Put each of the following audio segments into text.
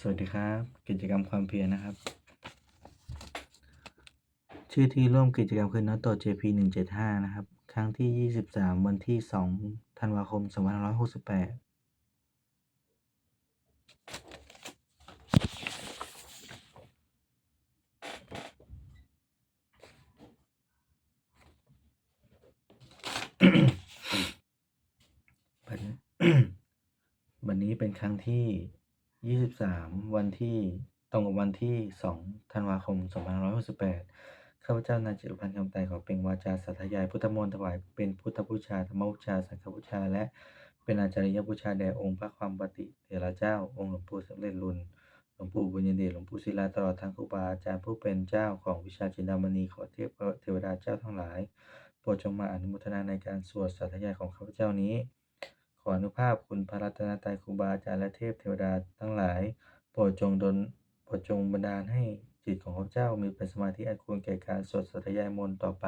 สวัสดีครับ กิจกรรมความเพียรนะครับ ชื่อที่ร่วมกิจกรรมคือ n o t o JP 175นะครับ ครั้งที่ 23 วันที่ 2 ธันวาคม 2568วันวันนี้เป็นครั้งที่ 23วันที่ตรงกับวันที่2ธันวาคม2568ข้าพเจ้านายจิรพันธ์คำไตรขอเปล่งวาจาสาธยายพุทธมนต์ถวายเป็นพุทธบูชาธรรมบูชาสังฆบูชา และเป็นอาจาริยบูชาแด่องค์พระความปฏิเถระเจ้า องค์หลวงปู่สำเร็จรุนหลวงปู่บุญยเดชหลวงปู่ศิลาตลอดทั้งครูบาอาจารย์ผู้เป็นเจ้าของวิชาจินดามณีขอเทพเทวดาเจ้าทั้งหลายโปรดจงมาอนุโมทนาในการสวดสาธยายของข้าพเจ้านี้ ออนุภาพคุณพระรัตนตรัยครูบาอาจารย์และเทพเทวดาทั้งหลาย โปรดจงดลโปรดจงบันดาลให้จิตของข้าพเจ้ามีเป็นสมาธิอันควรแก่การสวดสาธยายมนต์ต่อไป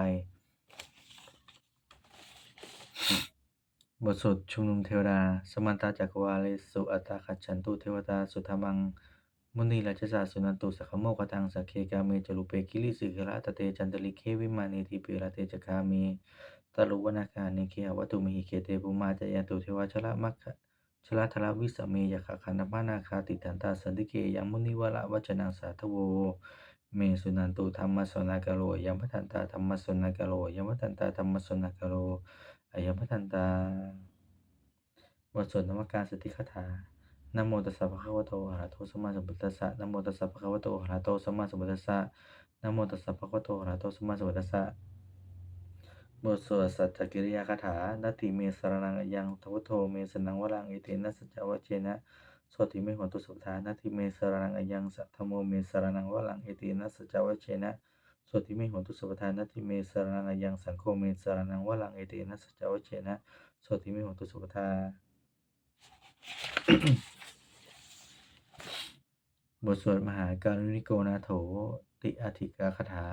บทสวดชุมนุมเทวดา สมันตาจักรวาเลสุอัตตาคัจฉันตุเทวตาสุธรรมัง มุนีราชสาสุนันตุสัคขโมกตังสักเคกาเมจรุเปกิลิสิกระตเตจันตลิเควิมานีทิปิระเตจคามี ตลุวนาคาเนเคหวัตุมิหิเคเตปุมาจยันตุเทวชละมัคชละทละวิสเมยขะขันธมานาคาติตันตาสันติเกยังมุนิวละวัจนังสาทโว เมสุนันตุธรรมสนากโรยัมพัทันตาธรรมสนากโรยัมพัทันตาธรรมสนากโรอายัมพัทันตาบทสวดนมการสติคาถานโมตัสสะภะคะวะโตอะระหะโตสัมมาสัมพุทธัสสะนโมตัสสะภะคะวะโตอะระหะโตสัมมาสัมพุทธัสสะนโมตัสสะภะคะวะโตอะระหะโตสัมมาสัมพุทธัสสะ บทสวดสัจจกิริยาคาถานาติเมสรนังอยังทวโธเมสนังวรังอเตนะสัจจวัชเชนะโสติเมหนตุสุทานาติเมสรนังอยังสัทธโมเมสรนังวรังอเตนะสัจจวัชเชนะโสติเมหนตุสุปทานาติเมสรนังอยังสังโฆเมสรนังวรังอเตนะสัจจวัชเชนะโสติเมหนตุสุปทาบทสวดมหาการุณิโกนาโถติอธิกาคาถา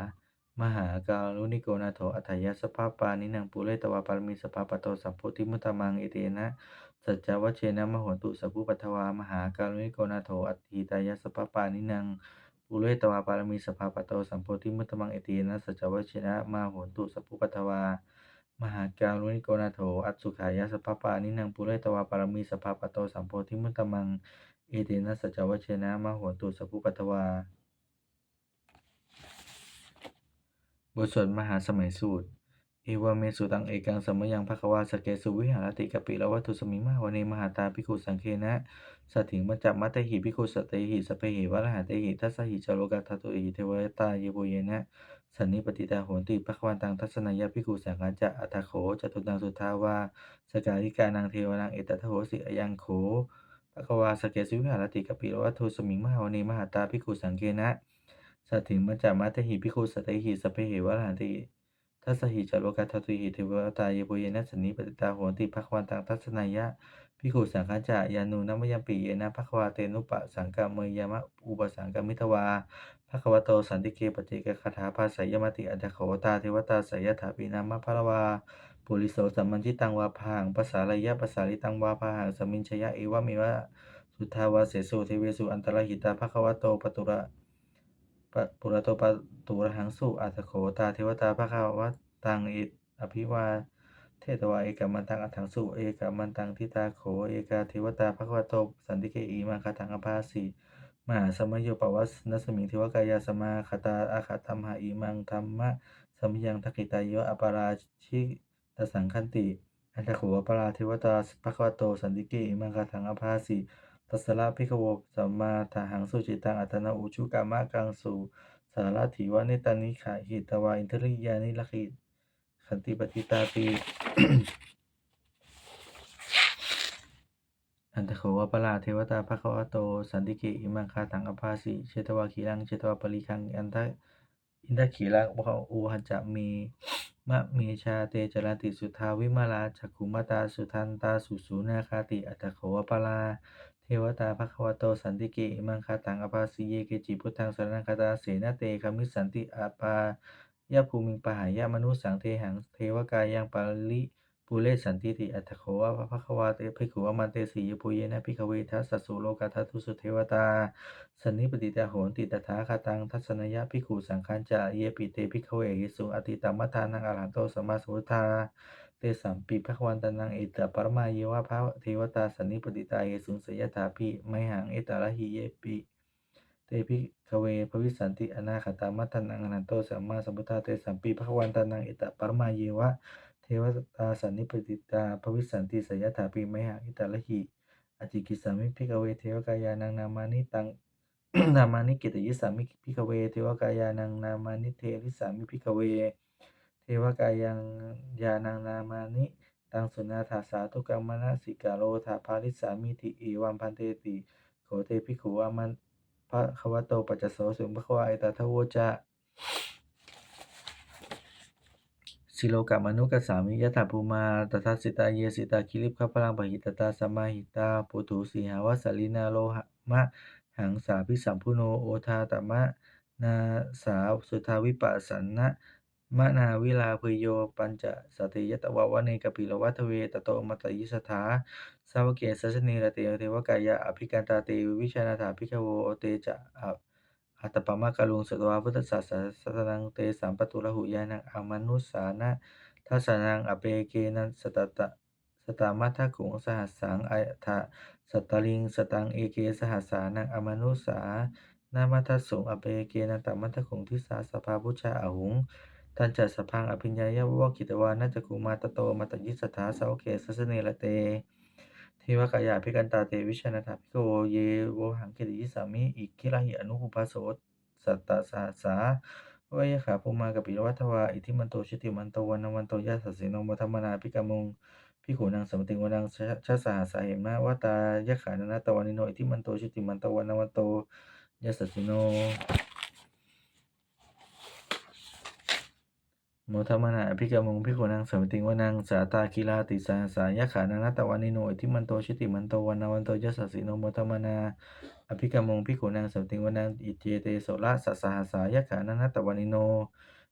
มหาการุณิโกนาโถอัฏฐยสภาปานินังปุเรตวาปารมีสภาปโตสัพโพธิมุตตมังเอเตนะสัจจวัชเชนะมโหตุสัพพุปัทวามหาการุณิโกนาโถอัตถิตายสภาปานินังปุเรตวาปารมีสภาปโตสัพโพธิมุตตมังเอเตนะสัจจวัชเชนะมโหตุสัพพุปัทวามหาการุณิโกนาโถอัตสุขายสภาปานินังปุเรตวาปารมีสภาปโตสัมโพธิมุตตมังเอเตนะสัจจวัชเชนะมโหตุสัพพุปัทวา บทสวดมหาสมัยสูตร เอวเมสุตังเอกังสมยังภควาสเกสุวิหารติกปิละวัตุสมิงมาวเนมหาตาภิกขุสังเคนะสัตถิงมัจจมัตเตหิภิกขุสตเตหิสเพหิวะรหะเตหิทัสหิจโลกัตถตุหิเทวตาเยโบเยนะสันนิปติตาโหนติภควันตังทัศนายะภิกขุสังฆาจะอัตโขจตุตังสุทาวาสกาลิกานังเทวนังเอตตะโหสิอยังโขภควาสเกสุวิหารติกปิละวัตุสมิงมหาวเนมหาตาภิกขุสังเคนะ สัตถิงมัจจมัตหิภิกขุสตเตหิสพเหิวะหะเตหิทัสหิจโลกัตถตุหิเทวตาเยโบเยนะสนนิปติตาโหติภควันตังทัศนายะภิกขุสังฆจายานุนัมยัมปิเยนะภควาเตนุปะสังกามยามะอุปสังกามิทวาภควโตสันติเกปเจกคาถาภาสายมติอัตถโขตาเทวตาสายถาปีนามะพระวาปุริโสสัมมันจิตังวาพังภาษาลยะภาษาลิตังวาพังสมิญชยะเอวะเมวะสุทธาวาเสสุเทเวสุอันตรหิตาภควโตปตุระ ปุระโตปะตุระหังสุอัตโขตาเทวตาภะคะวะตังอิอภิวาเทตวาเอกามันตังอัตถังสุเอกามันตังทิตาโขเอกาเทวตาภะควะโตสันติเกอีมังคตังอภาสีมหาสมัยโยปวัสนสมิงเทวกายาสมาคตาอาคาตัมหาอีมังธรรมะสมยังทักิตายโยอปาราชิตสังคันติอัตโขอปาราเทวตาภะควะโตสันติเกอีมังคตังอภาสี ตัสระพิกโวสัมมาทาหังสุจิตังอัตนาอุชุกามะกังสุสารถีวะเนตานิขาหิตวาอินทริยานิลขิตขันติปฏิตาตีอันตะโขวปลาเทวตาภะคะวะโต สันติเกอิมังคาตังอภาสิเชตวาขีรังเชตวาปริคังอันทะอินทขีรังวะอูหัจจะมีมะเมชาเตจรติสุทาวิมาลาจักขุมตาสุทันตาสุสูนาคาติอัตถโขวปลา เทวตาภควโตสันติเกอิมังคาตังอภาสิเยเกจิพุทธังสรณคตาเสนาเตคามิสันติอาปายะภูมิงปหายะมนุสังเทหังเทวกายังปาลิปุเรสันติติอัตโขวะภควาเตภิกขุอมันเตสีปุเยนะภิกขเวทัสสสุโลกทัตทุสุเทวตาสันนิปติตาโหนติตถาคตังทัศนยะภิกขุสังฆัญจะเยปิเตภิกขเวหิสุอติตมมัทานังอรหันโตสัมมาสัมพุทธา เตสัมปิภควันตานังเอตปรมาเยวะภะเทวตาสันนิปติตาเยสุงสยถาภิไมหังเอตระหิเยปิเตภิกเวภวิสันติอนาคตามัทธานังอรหันโตสัมมาสัมพุทธาเตสัมปิภควันตานังเอตปรมาเยวะเทวตาสันนิปติตาภวิสันติสยถาปิไมหังเอตาลหิอจิกิสามิพิกเวเทวกายานังนามานิตังนามานิกิตยิสามิพิกเวเทวกายานังนามานิเทริสามิพิกเว เทวกายังยานังนามานิตังสุนาถาสาธุกรรมนสิกาโลธาภาริสามิติเอวัมพันเตติโขเตภิขุอามันพระควโตปัจจโสสุภควาเอตาทโวจะสิโลกะมนุกัสสามิยะถาภูมาตถาสิตาเยสิตาคิริปขพลังปหิตตาสมมาหิตาปุถุสีหาวสลินาโลหะมะหังสาพิสัมพุโนโอทาตมะนาสาสุทาวิปัสสันนะ มะนาวิลาภโย ปัญจสติยตวะวะเนกปิลวัตเวตโตมัตยิสถาสาวเกสัสเนระเตเทวกายะอภิกันตาเตวิชานาถาภิกขโวเตจะอัตปมะกะลุงสตวาพุทธศาสสะสตนังเตสัมปตุระหุยานังอมนุสานะทัสนังอเปเกนันสตตะสตามัทธกุงสหัสสังอัทะสัตตลิงสตังเอเกสหัสสานังอมนุสานามัทธสุงอเปเกนันตมัทธกุงทิสาสภาพุชาอหุง ทันจัสสพังอภิญญายะวกิตวานัจกุมาตโตมัตยิสถาสาวเกสัสเนระเตเทวกายาภิกันตาเตวิชนาถาภิโวเยโวหังเกติยิสามิอิคิระหิอนุภูปาโสสัตตาสหัสสาวายขาภูมากับปิรวัตวาอิทิมันโตชิติมันโตวันวันโตยะสัสสิโนมธรรมนาภิกามุงภิขุนางสมติงวนังชะสหสาเหมนะวตายะขานานาตวานิโนอิทิมันโตชิติมันโตวันวันโตยะสัสสิโน มทมนาภิกขมุงภิกขุนังสมติงวนังสาตากีฬาติสาสายะขานังนัตตวานิโนอิทิมันโตชิติมันโตวันนาวันโตยัสสิโนโมทมนาอภิกขมุงภิกขุนังสมติงวนังอิเจเตโสละสัสสหสายะขานังนัตตวานิโน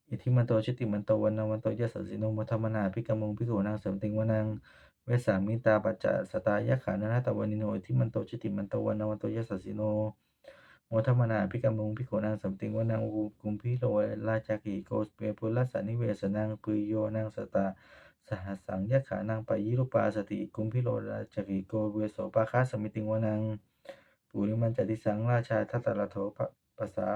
อิทิมันโตชิติมันโตวันนาวันโตยัสสิโนโมทมนาอภิกขมุงภิกขุนังสมติงวนังเวสามิตาปัจจสตายะขานังนัตตวานิโนอิทิมันโตชิติมันโตวันนาวันโตยัสสิโน โมทมนาภิกขมุงภิกขุนางสัมติงวนังอุกุมพิโลราชากิโกสเปปุลสานิเวสนังปุยโยนังสตาสหัสังยะขานังปยิรุปาสติกุมพิโลราชกิโกเวโสปาคาสมิติงวนังปุริมันจติสังราชาทัตตระโถภาษา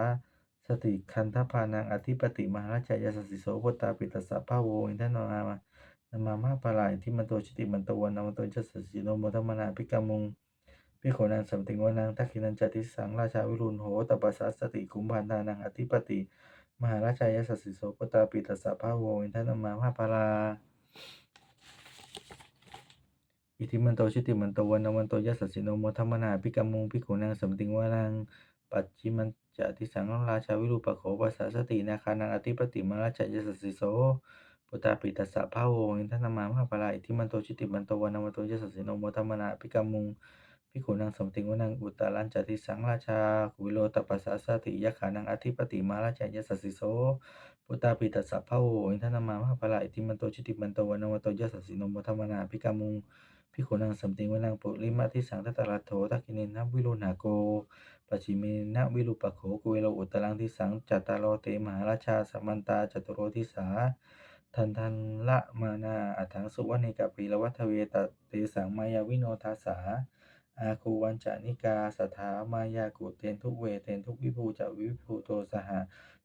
สติคันทพานังอธิปติมหาราชายาสสิโสปตาปิตัสสะภาโวอินทนนามานามามาปลายที่มันโตชิติมันตวันนามันโตจัสสิโนโมทมนาภิกขมุง พิกขุนังสัมติงวนังทักขินันจติสังราชาวิรุณโหตปัสสสติคุมพันธานังอธิปติ มหาราชายสัสสิโสปตาปิตัสสะภาโวอินทนามาภาพาราอิทิมันโตชิติมันโตวันนวันโตยัสสิโนโมทัมมนาภิกขมุงภิกขุนังสัมติงวนังปัจจิมันจติสังราชาวิรุปโขปัสสสตินาคานังอธิปติมหาราชายสัสสิโสปตาปิตัสสะภาโวอินทนามาภาพาราอิทิมันโตชิติมันโตวันนวันโตยัสสิโนโมทัมมนาภิกขมุง ภิกขุนังสมติงวนังอุตตรัญจติสังราชากุวิโลตปัสสะสติยะขานังอธิปติมาราชายสัสสิโสปุตตาปิตัสสะภะโวอินทนามาภาพลาอิติมันโตชิติมันโตวันวันโตยสัสสิโนโมทัมมนาภิกามุงภิกขุนังสมติงวนังปุริมาทิสังทัตตรัโถทักขินนวิโรุณหาโกปัจฉิเมนะวิรุปโขกุเวโลอุตตรังทิสังจัตตารโลเตมหาราชาสัมมันตาจตุโรทิสาทันทันละมานาอัถังสุวรรณิกาปีละวัฏเวตเตสังมายาวิโนทาสา อาคูวันจานิกาสถามายากุเตนทุกเวเตนทุกวิภูจะวิภูโตสหะ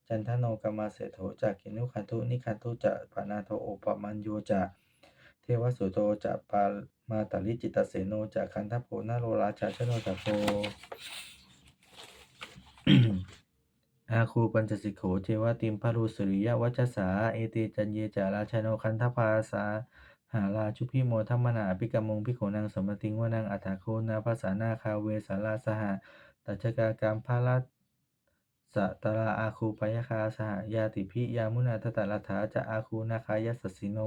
จันทโนกรรมาเสโถจากกินุขันทุนิขันทุจะปานาโทโอปมัญโยจะเทวสุโตจะปามาตาลิจิตเสโนจะคันทโพนาโรราชาชโนจะโพอาคูปัญจสิกโขเทวติมพารุสุริยวัจสาเอเตจันเยจาราชโนคันทภาสา หาราชุพิโมทัมมนาภิกรมงภิกขุนังสมติงวนังอัฏฐโคนาภาษานาคาเวสาราสหตัจจกากรรมพาลัสสะตราอาคูปยคาสหยาติพิยามุนาทตรัฐาจะอาคูนาคายสสิโน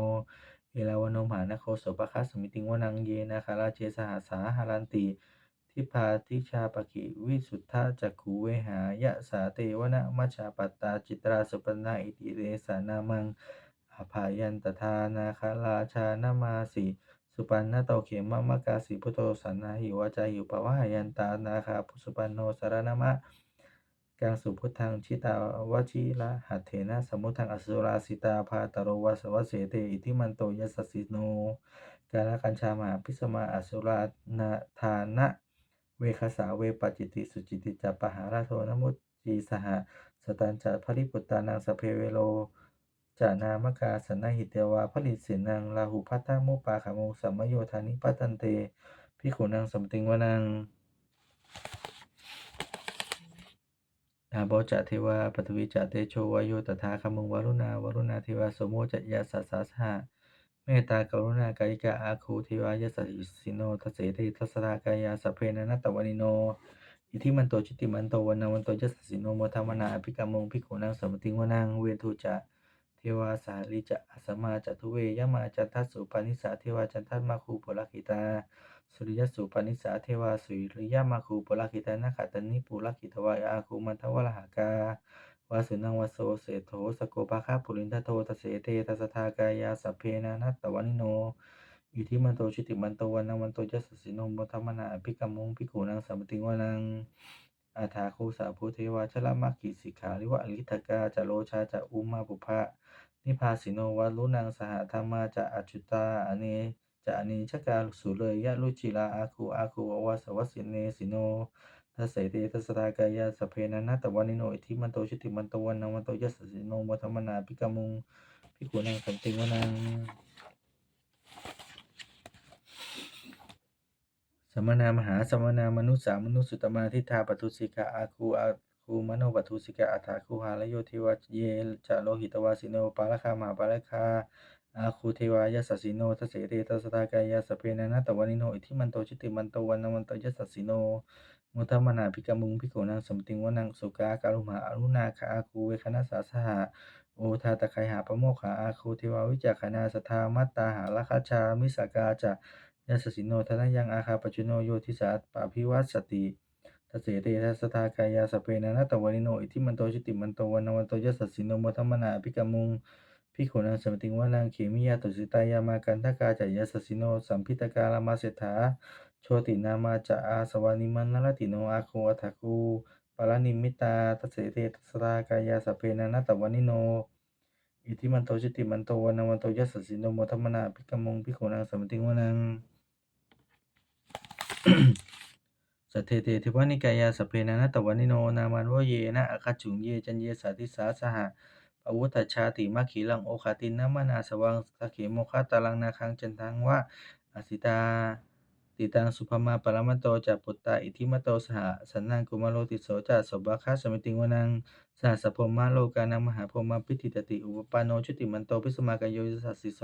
เอลาวโนมหานโคโสปคัสสมิติงวนังเยนาคาราเจสหสาหารันติทิพาทิชาปกิวิสุทธาจักขูเวหายะสาเตวนะมัชาปตตาจิตราสุปนาอิติเรสานามัง อภายันตทานาคาราชานามาสิสุปันนโตเขมะมะกาสิพุทโธสันนาหิวาจาหิวปะวะหายันตานาคาพุสุปันโนสารนามะกังสุพุทธังชิตาวชิระหัตเถนะสมุทังอสุราสิตาภาตโรวสวะเสเตอิทิมันโตยัสสิโนกาลกัญชามาพิสมาอสุรานาทานะเวคสาเวปจิติสุจิติจัปหาราโทนมุตจีสหสตันจัภริปุตตานังสเพเวโล จานามกาสนาหิตเตวาผลิตสินังลาหุพัตตามุปาขโมสัมมโยธานิปัตันเตพิขุนังสัมติงวนังอาโบจะเทวาปฐวิจะเตโชวายโยตถาคมุงวรุณาวรุณาเทวาสมโมจะยาสัสสะสหะเมตตากรุณากายิกาอาคูเทวายสัสสิโนทเสเตทัสรากายาสเพนนัตตวนิโนอิทิมันโตจิติมันโตวันนาวันโตยัสสสิโนโมทามนาอภิกรรมงภิขุนังสมติงวนังเวทุจะ วาสาลิจะอสมาจัตุเวยมาจันทัสสุปานิสาเทวาจันทัสมาคูปุรคิตา สุริยสุปานิสาเทวาสุริยมาคูปุรคิตานาคตันนิปุรคิตวายอาคูมันทวรหากาวาสุนังวโสเสโถสโกปะคาปุรินทโทตเสเตทัสทากายาสัพเพนานัตตวนิโนอิทิมันโตชิติมันโตวันนวันโตยัสสินโมทัมมนาภิกรมงภิกขุนังสัมปติงวนัง อาถาคูสาภูเทวาชละมักขิสิกขาลิวะอลิทกาจะโลชาจะอุมาปุภะนิพาสิโนวัลุนังสหธรรมาจะอจุตาอเนจะอเนชกาสุเลยยะลุจิลาอาคูอาคูอวาสวัสสิเนสิโนทัสเสเตทัสสรากายาสเพนะนัตตวานิโนอิทิมันโตชิติมันโตวันนาวันโตยัสสิโนโมทัมมนาอภิกรรมงภิกขุนังสัมติงวนัง สมณามหาสมณามนุษย์สามนุษย์สุตมาทิฏฐาปทุสิกาอาคูอาคูมโนปทุสิกาอัฏฐาคูหาลโยเทวะเยจะโลหิตวาสิโนปาลคามหาปาลคาอาคูเทวายสสสิโนทเสเตทัสสตากายาสเพนะนัตวานิโนอิทิมันโตชิติมันโตวันมันโตยัสสิโนมุทมนาภิกมุงภิกขุนังสมติงวนังสุกาการุมหาอรุณาคาอาคูเวคณะสาสหะโอทาตะไคหาปโมกขาอาคูเทวาวิจักขณาสทามัตตาหาลคาชามิสกาจะ ยัสสสิโนทนะยังอาคาปจุโนโยทิสาปะพิวัสสติทเสเตทัสทากายาสเปนะนัตตวานิโนอิทิมันโตชิติมันโตวันวันโตยัสสสิโนมทัมมนาอภิกรรมุงพิกขุนังสมติงวานังเขมิยาตุสิตายามากันทกาจายัสสสิโนสัมพิตกาลามาเสถาโชตินามาจะอาสวานิมันนรติโนอาโคอัฏฐคูปาลนิมิตาทเสเตทัสทากายาสเปนะนัตตวานิโนอิทิมันโตชิติมันโตวันวันโตยัสสสิโนมทัมมนาอภิกรรมุงพิกขุนังสมติงวานัง สัทเทเตเทวานิกายาสเพนะนัตวานิโน นามันวเยนะอคัจุงเย จันเยสาธิสาสหะปวุตชาติมัคขีลังโอคาตินะมนาสวังสกเขโมคาตาลังนาคังจันทังวะอสิตาติตังสุภมาปรมัตโตจะปุตตาอิทิมโตสหสันนังกุมารโลติโสจะสบบาคาสมิติงวนังสหสพพมาโลกานังมหาพรมาพิธิตติอุปปานโนชุติมันโตพิสมากายโยสัสสิโส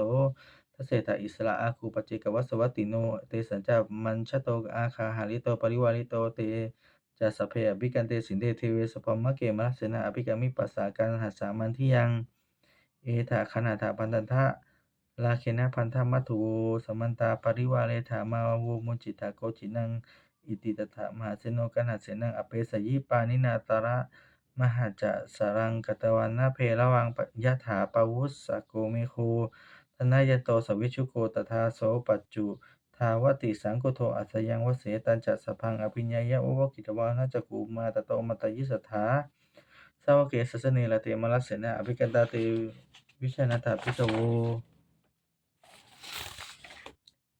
เสตอิสระอาคูปจเจกวัสวัตติโน เตสัญจามันชโตอาคาหาริโตปริวาริโตเตจะสเพอภิกันเตสินเดเทเวสพมะเกมะเสนาอภิกามิปัสสาการหัสสามันที่ยัง เอถาขนาถาพันตันทะลาเคนะพันธมัตถุสมันตาปริวาเรถามาโวมุจิตาโกจินัง อิติตถามหาเสโนกนหัสเสนังอเปสยิปานินาตระมหาจะสารังกตวันนาเพระวังยะถาปวุสสโกเมโค นายโตสวิชุโกตถาโสปัจจุทาวติสังโกโทอัสยังวเสตันจัสพังอภิญญายะววกิตวานาจกูมาตโตมตยิสถาสาวเกสสเนลเตมลัสเสนะอภิกันตาเตวิชนาถาพิสโว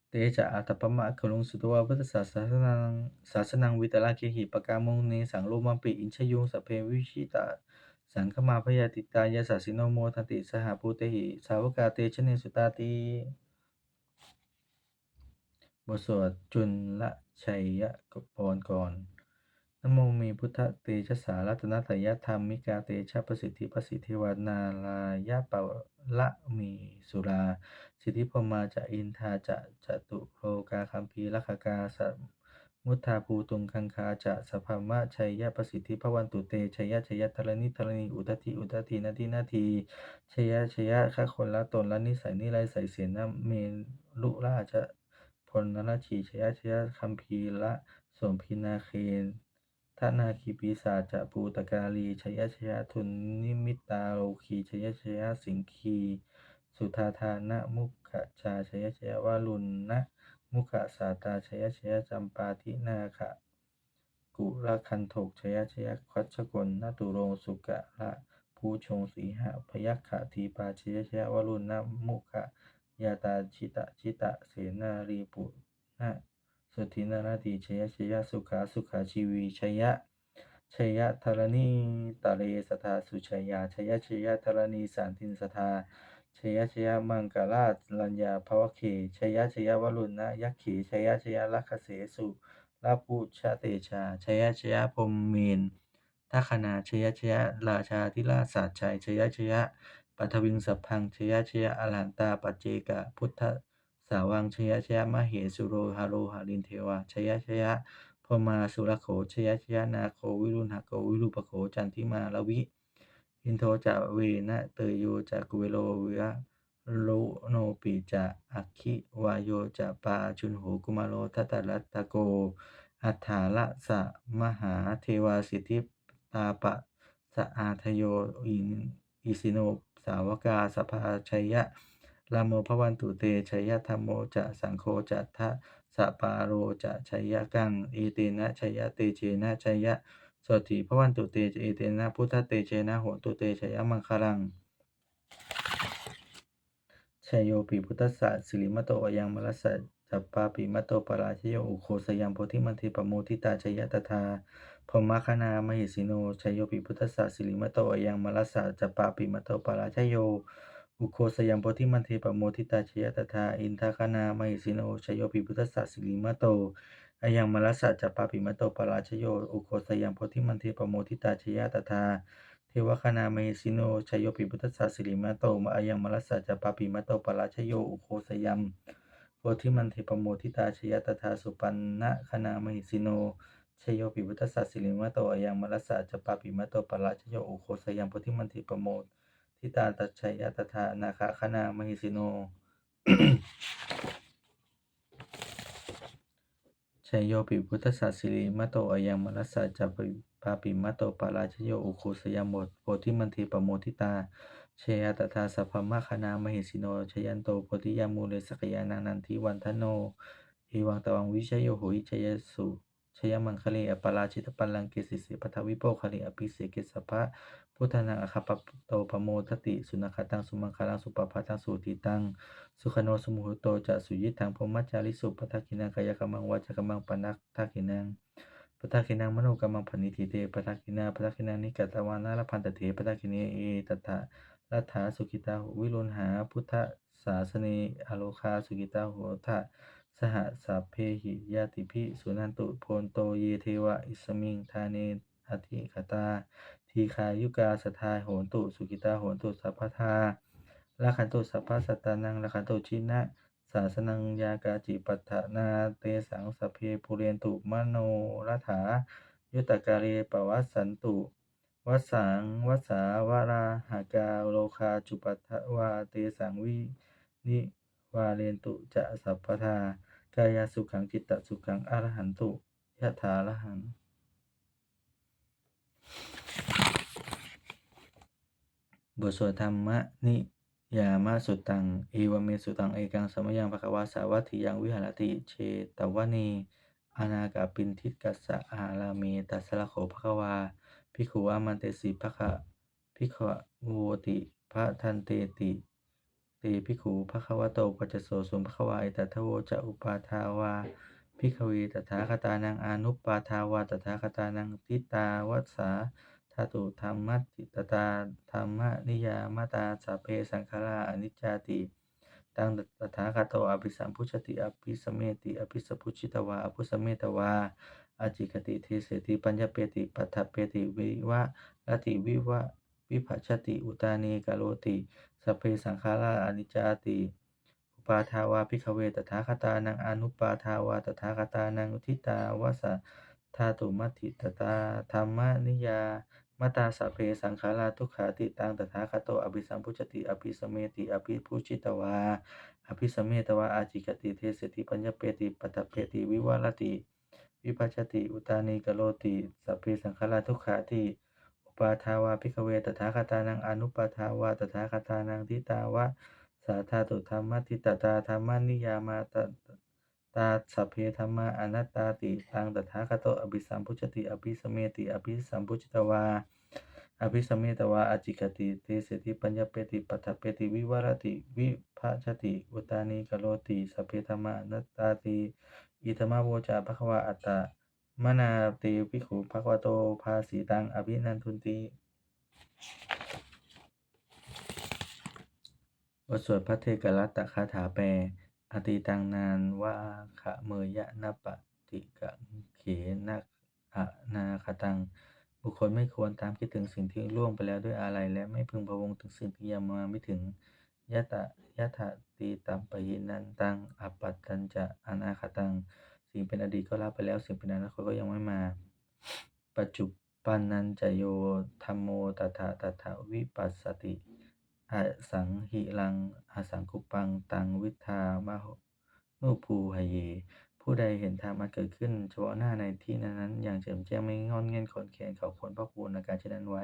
เตจะอาตปมะขลุงสุตวาพุทธศาสนังศาสนังวิตราเคหิปกามงเนสังโลมัมปิอินชยุงสเพวิชิตา สังฆมาพยาติตายาสสิโนโมทันติสหภูเตหิ สาวกาเตชะเนสุตาติบทสวดจุละชัยยะพรก่อนนโมมีพุทธเตชะสารัตนตยธรรมมิกาเตชะประสิทธิประสิทธิวานาลายะปะละมีสุรา สิทธิพมาจะอินทาจะจตุโลกาคัมภีลักขกาสั มุทธาภูตุงคังคาจะสภามะชัยยะประสิทธิพวันตุเตชัยยะชัยยะทรณิทรณีอุทติอุทตินาทีนาทีชัยยะชัยยะข้าคนละตนละนิสัยนิไรใส่เสียนะเมลุราจะพลนราชีชัยยะชัยยะคัมภีละสมพินาเคนทนาคีปีศาจะปูตกาลีชัยยะชัยยะทุนนิมิตาโลคีชัยยะชัยยะสิงคี สุทาทานะมุ ขชาชยชยวารุณนะมุขสาตาชยชยจำปาทินาคะกุละคันโถกชยชยคัชกลนตุโรงสุกะละภูชงสีหะพยัคขะทีปาชยชยวรุณนะมุขะยาตาชิตะชิตะเสนารีปุนะสุทินาราติชยชยสุขาสุขาชีวีชยะชยะธรณีตะเลสทาสุชยาชยชยธรณีสานตินสทา ชยชยมังกราชลัญญาภวเคชยชยวรุณนะยักขีชยชยลักเสสุลาภูชาเตชาชยชยพรมเมนทัคนาชยชยราชาธิราชศาสชัยชยชยปัทวิงสัพพังชยชยอรหันตาปัจเจกพุทธสาวังชยชยมเหสุโรหาโรหารินเทวาชยชยพมาสุรโขชยชยนาโควิรุณหโกวิรูปโขจันทิมาลวิ อินโทจะเวนะเตยโยจะกุเวโลวิยะโลโนปิจะอัคคิวายโยจะปาจุนโหกุมาโลทัตตรัตตโก อัฏฐาละสะมหาเทวาสิทธิตาปะสะอาทโยอินอิสิโนสาวกาสภาชัยยะลามโมภวันตุเตชัยยะธรรมโมจะสังโฆจะทะสะปาโรจะชัยยะกังเอเตนะชัยยะเตเจนะชัยยะ สวัสดีพระวันตุเตเอเตนะพุทธเตเจนะโหตุเตชยมังคลังชยโยปิพุทธสัสสิริมโตอยังมรสสะจัปปาปิมโตปราชโยอุโคสยังโพธิมันติปโมทิตาชยตถาพมคณามหิสิโนชยโยปิพุทธสัสสิริมโตอยังมรสสะจัปปาปิมโตปราชโยอุโคสยังโพธิมันติปโมทิตาชยตถาอินทคณามหิสิโนชยโยปิพุทธสัสสิริมโต อายังมรัสสะจัปาปิมโตปราชโยอุโคสยังโพธิมันเทปโมทิตาชยตถาเทวคณาเมหิสิโนชยโยปิพุทธสัสสิริมโตมาอายังมรัสสะจัปาปิมโตปราชโยอุโคสยังโพธิมันเทปโมทิตาชยตถาสุปันนะคณาเมหิสิโนชยโยปิพุทธสัสสิริมโตอายังมรัสสะจัปาปิมโตปราชโยอุโคสยังโพธิมันเทปโมทิตาตชยตถานาคาคณาเมหิสิโน ชัยโยปิพุทธสัสสิริมะโตอายังมรัสสะจัปปาปิมะโตปาราชโยอุโคสยามโมโพธิมันทีปโมทิตา เชยตถาสัพพมะคณามหิสิโนชยันโตโพธิยามูเลสกยานานันทิวันทโนเอวังตวังวิชยโยหหิชยสุชยมังคเลอปาราชิตปัลลังเกสิเสปทวิโปคเลอภิเสกสภะ พุทธนาอคปปโตปโมทติ สุนัขตัง สุมังคลังสุปปะทังสุติตัง สุขโนสมุหุโตจะสุยิทังพรมัจจาริสุปทักขินังกายกรรมังวาจกรรมังปนักทักขินังปทักขินังมโนกรรมังปณิทิเตปทักขินาปทักขินังนิกัตวานาลพันตเถปทักขิเนเอตถะรัฐาสุกิตาหุวิรุณหาพุทธศาสเนอโลคาสุกิตาโหทะสหสัพเพหิยติภิสุนันตุโพนโตเยเทวะอิสมิงทาเนอธิคตา ทีคายุกาสทาโหนตุ สุกิตาโหนตุสัพพทาละขันตุสัพพสัตตานังละขันตุชินะศาสนังยากาจิปัฏฐานาเตสังสเพปุเรนตุมโนรัฐา ยุตกาเรปวัสสันตุวัสสังวัสสาวาราหากาโลคาจุปัฏวาเตสังวินิวาเรนตุจะสัพพทากายาสุขังจิตตสุขังอรหันตุยะถาละหัง บทสวดธรรมะนิยามะสุตังเอวเมสุตังเอกังสมยังภควาสาวัตถิยังวิหารติเชตวเนอานากาปินทิกัสสะอาราเมตัสสะโขภควาภิกขุอามันเตสิภคะภิกขโวติพระทันเตติเตภิกขุภควโตปัจโสสุภควาเอตัทโวจะอุปาทาวาภิกขเวตถาคตานังอนุปปาทาวาตถาคตานังทิตาวัสสา ธาตุธรรมัติตตาธรรมนิยามตาสัพเพสังขาราอนิจจาติตังตถาคตโตอภิสัมพุชติอภิสมเมติอภิสพุชิตวาอภิสมเมตวาอาจิกติเทเสติปัญญเปติปัฏฐเปติวิวะรติวิวะวิภัชติอุตานีกาโลติสเพสังขาราอนิจจาติอุปาทาวาภิกขเวตถาคตานังอนุปาทาวาตถาคตานังอุทิตาวสะธาตุมัติตตาธรรมนิยา มตาสเพสังขาราทุกขาติตังตถาคตโตอภิสัมพุชติอภิสมเมติอภิพุชิตวาอภิสมเมตวาอาจิกติเทสติปัญญเปติปัตเปติวิวารติวิปัชติอุตานีกโลติสัพเพสังขาราทุกขาติอุปาทาวาภิกเวตถาคตานังอนุปาทาวาตถาคตานังทิตาวะสาธาตุธัมมัทิฏฐตาธัมมนิยามาต ตาสัพเพธัมมาอนัตตาติตังตถาคตอภิสัมพุชติอภิสมเมติอภิสัมพุชตวาอภิสมเมตวาอจิกติเตเสติปัญญเปติปัฏฐเปติวิวรติวิภาชติอุตานีกโรติสเพธัมมาอนัตตาติอิธรรมโวจาภควาอัตตมนาเตภิกขุภควโตภาสีตังอภินันทุนติบทสวดพระเทกรัตตคาถาแปล อติตังนานวาคะเมยะนปฏิกังเขนะอะนาคตัง บุคคลไม่ควรตามคิดถึงสิ่งที่ล่วงไปแล้วด้วยอาลัยและไม่พึงพะวงถึงสิ่งที่ยังมาไม่ถึงยะตะยะถะตีตัมปหินันตังอปปัตตัญจะอนาคตัง สิ่งเป็นอดีตก็ละไปแล้ว สิ่งเป็นอนาคตก็ยังไม่มา ปัจจุปันนันจะโยธัมโมตถาตถาวิปัสสติ อสังหิรัง อสังคุปัง ตังวิทามะนุภูหเย ผู้ใดเห็นธรรมอันเกิดขึ้นเฉพาะหน้าในที่นั้นๆอย่างแจ่มแจ้งไม่งอนเง่นขอนแขนเขาควรพระคูณอาการเช่นนั้นไว้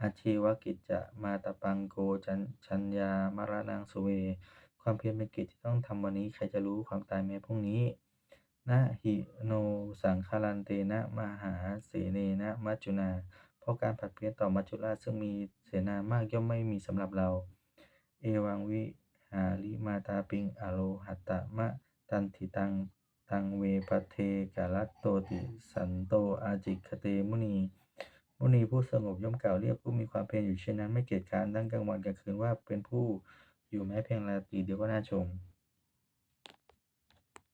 อาชีวกิจจะมาตะปังโกจันชัญญามรณังสุเว ความเพียรเป็นกิจที่ต้องทำวันนี้ใครจะรู้ความตายแม้พรุ่งนี้นะหิโนสังคารันเตนะมหาเสเนนะมัจจุนา ราะการผลัดเปลี่ยนต่อมัจจุราชซึ่งมีเสนามากย่อมไม่มีสำหรับเรา เอวังวิหาริมาตาปิงอโลหัตตะมะตันทิตัง ตังเวปเทกาลัตโตติ สันโตอาจิคเตมุนี มุนีผู้สงบย่อมกล่าวเรียกผู้มีความเพียรอยู่เช่นนั้นไม่เกียจคร้านทั้งกลางวันกลางคืนว่าเป็นผู้อยู่แม้เพียงราตรีเดียวก็น่าชม